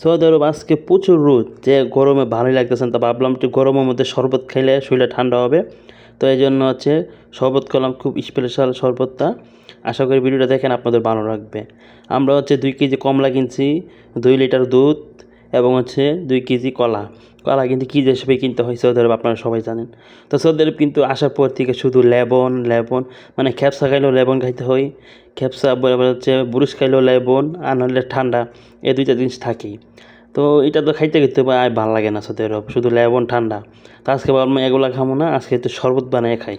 Saudi আরব আজকে প্রচুর রোদ। যে গরমে ভালোই লাগতেছেন তা ভাবলাম যে গরমের মধ্যে শরবত খাইলে শরীরটা ঠান্ডা হবে। তো এই জন্য হচ্ছে শরবত করলাম, খুব স্পেশাল শরবতটা। আশা করি ভিডিওটা দেখেন আপনাদের ভালো লাগবে। আমরা হচ্ছে দুই কেজি কমলা কিনছি, দুই লিটার দুধ এবং হচ্ছে দুই কেজি কলা। কলা কিন্তু কী হিসেবে কিনতে হয়, সৌদি আরব আপনারা সবাই জানেন। তো সৌদি আরব কিন্তু আসার পর থেকে শুধু লেবন লেবন মানে খেপসা খাইলেও লেবন খাইতে হয়। খেপসা বলে হচ্ছে বুরুশ খাইলেও লেবন, আর নাহলে ঠান্ডা এই দুইটা জিনিস থাকেই। তো এটা তো খাইতে খেতে আর ভালো লাগে না সৌদি আরব, শুধু লেবন, ঠান্ডা। তো আজকে ভাবলাম এগুলো খাব না, আজকে একটু শরবত বানিয়ে খাই।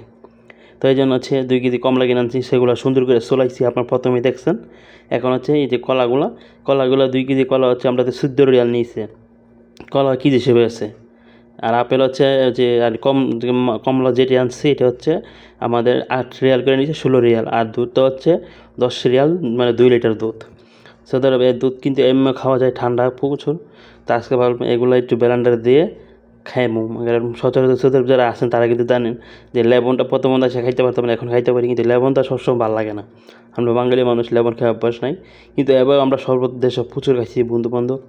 তো এই জন্য হচ্ছে দুই কেজি কমলা কিনে আনছি, সেগুলো সুন্দর করে সোলাইছি, আপনার প্রথমেই দেখছেন। এখন হচ্ছে এই যে কলাগুলো কলাগুলো দুই কেজি কলা হচ্ছে আমরা তো শুদ্ধ রিয়াল নিয়েছে, কলা কী হিসেবে আছে? আর আপেল হচ্ছে যে, আর কম, কমলা যেটি আনছি, এটা হচ্ছে আমাদের আট রিয়াল করে নিয়েছে, ষোলো রিয়াল। আর দুধটা হচ্ছে দশ রিয়াল মানে দুই লিটার দুধ। আরবে এর দুধ কিন্তু এমনি খাওয়া যায় ঠান্ডা প্রচুর। তো আজকে ভাবলাম এগুলো একটু ব্যালান্ডার দিয়ে খাইমু। সচরাচর আরব যারা আছেন, তারা কিন্তু জানেন যে লেবনটা প্রথম সে খাইতে পারতাম না, এখন খাইতে পারি, কিন্তু লেবনটা সবসময় ভালো লাগে না। আমরা বাঙালি মানুষ লেবন খাওয়া অভ্যাস নাই। কিন্তু এবার আমরা সর্বত দেশে প্রচুর খাইছি বন্ধু বান্ধব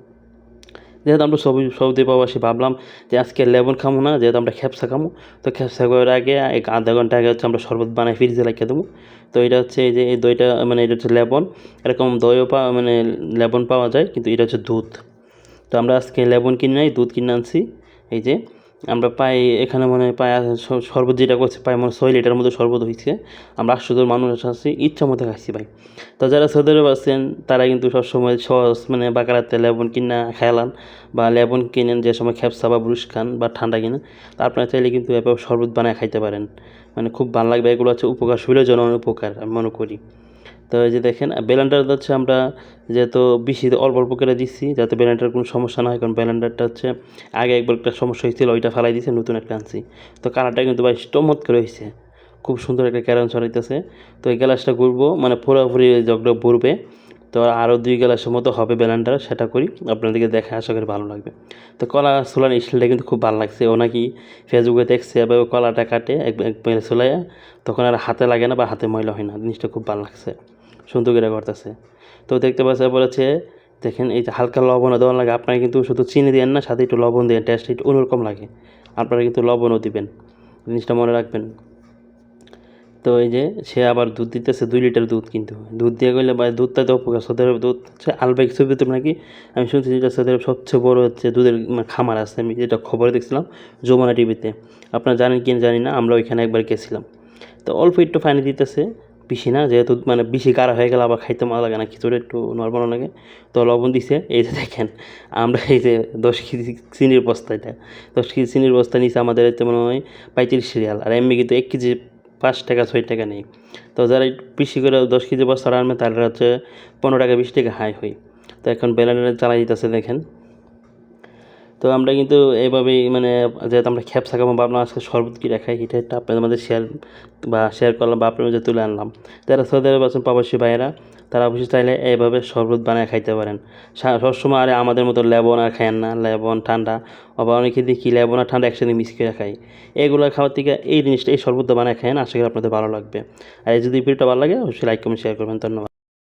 যেহেতু আমরা সবই সৌদি প্রবাসী, ভাবলাম যে আজকে লেবন খামো না, যেহেতু আমরা খেপসা খামো, তো খেপসা করার আগে এক আধা ঘণ্টা আগে হচ্ছে আমরা শরবত বানাই, ফ্রিজে রেখে দেবো। তো এটা হচ্ছে এই যে, এই দইটা মানে এটা হচ্ছে লেবন এরকম দইও পাওয়া মানে লেবন পাওয়া যায়, কিন্তু এটা হচ্ছে দুধ। তো আমরা আজকে লেবন কিনে নাই, দুধ কিনে আনছি। এই যে, আমরা পাই এখানে মানে পাই স- শরবত যেটা করছে, পাই মানে ছয় লিটার মতো শরবত হয়েছে আমরা জন মানুষ আছি, ইচ্ছা মতো খাচ্ছি ভাই। তো যারা সৌদি আরব আছেন, তারা কিন্তু সবসময় সস মানে বাকারাতে লেবন কিনা খেলান বা লেবন কিনেন, যে সময় খেপসা বা ব্রুশ খান, বা ঠান্ডা কিনেন, তা আপনারা চাইলে কিন্তু এভাবে শরবত বানায় খাইতে পারেন। মানে খুব ভালো লাগবে, এগুলো হচ্ছে উপকার, শরীরের জন্য উপকার, আমি মনে করি। তো এই যে দেখেন বেলেন্ডার হচ্ছে আমরা যেহেতু বেশি অল্প অল্প করে দিচ্ছি, যাতে বেলেন্ডার কোনো সমস্যা না হয়, কারণ বেলেন্ডারটা হচ্ছে আগে একবার একটা সমস্যা হয়েছিল, ওইটা ফেলাই দিয়েছে, নতুন একটা আনছি। তো কালারটা কিন্তু ভাই করে হয়েছে, খুব সুন্দর একটা ক্যারান ছড়াইতেছে। তো এই গ্লাসটা ঘুরবো মানে পুরোপুরি জগটা ঘুরবে তো আরও দুই গ্লাসের মতো হবে বেলেন্ডার সেটা করি, আপনাদেরকে দেখে আশা করি ভালো লাগবে। তো কলা সোলার স্টাইলটা কিন্তু খুব ভালো লাগছে, ও নাকি ফেসবুকে দেখছে এভাবে কলাটা কাটে, এক এক সোলাইয়া তখন আর হাতে লাগে না বা হাতে ময়লা হয় না, জিনিসটা খুব ভালো লাগছে। সুন্দর করে করতেছে। তো দেখতে পাচ্ছি হচ্ছে দেখেন, এই যে হালকা লবণও দেওয়া লাগে, আপনারা কিন্তু শুধু চিনি দেন না, সাথে একটু লবণ দেন টেস্ট একটু অন্যরকম লাগে। আপনারা কিন্তু লবণও দিবেন, জিনিসটা মনে রাখবেন। তো এই যে সে আবার দুধ দিতেছে, দুই লিটার দুধ কিন্তু। দুধ দিয়ে গেলে বা দুধটা তো উপকার, সৌদি আরব দুধ হচ্ছে আলবাইক ছবিতে নাকি? আমি শুনছি যেটা সৌদি আরব সবচেয়ে বড় হচ্ছে দুধের মানে খামার আছে, আমি যেটা খবরে দেখছিলাম যমুনা টিভিতে আপনারা জানেন কি জানি না, আমরা ওইখানে একবার গেছিলাম। তো অল্প একটু পানি দিতেছে বেশি না, যেহেতু মানে বেশি কারা হয়ে গেলে আবার খাইতে ভালো লাগে না, খিচুড়ি একটু নর্মাল লাগে। তো লবণ দিছে, এই যে দেখেন, আমরা এই যে দশ কেজি চিনির বস্তা এটা, দশ কেজি চিনির বস্তা নিচে আমাদের এতে মনে হয় পঁয়ত্রিশ রিয়াল, আর এমনি কিন্তু এক কেজি পাঁচ টাকা, ছয় টাকা নেই। তো যারা বেশি করে দশ কেজি বস্তা আনবে তারা হচ্ছে পনেরো টাকা, বিশ টাকা হাই হয়। তো এখন বেলানের চালাই দিতেছে, দেখেন। তো আমরা কিন্তু এইভাবেই মানে যেহেতু আমরা খ্যাপ থাকাবো ভাবলাম আজকে শরবত কি রাখাই এটা একটা আপনাদের মধ্যে শেয়ার বা শেয়ার করলাম বা আপনার মধ্যে তুলে আনলাম। যারা সৌদি আরব আছেন, প্রবাসী ভাইয়েরা, তারা অবশ্যই চাইলে এইভাবে শরবত বানিয়ে খাইতে পারেন। সবসময় আরে আমাদের মতো লেবন আর খায়েন না, লেবন, ঠান্ডা, আবার অনেকে দেখি লেবন আর ঠান্ডা একসাথে মিক্স করে খাই এগুলো খাওয়ার থেকে এই জিনিসটা, এই শরবতটা বানিয়ে খায়েন আশা করি আপনাদের ভালো লাগবে। আর এই যদি ভিডিওটা ভালো লাগে, অবশ্যই লাইক কমেন্ট শেয়ার করবেন। ধন্যবাদ।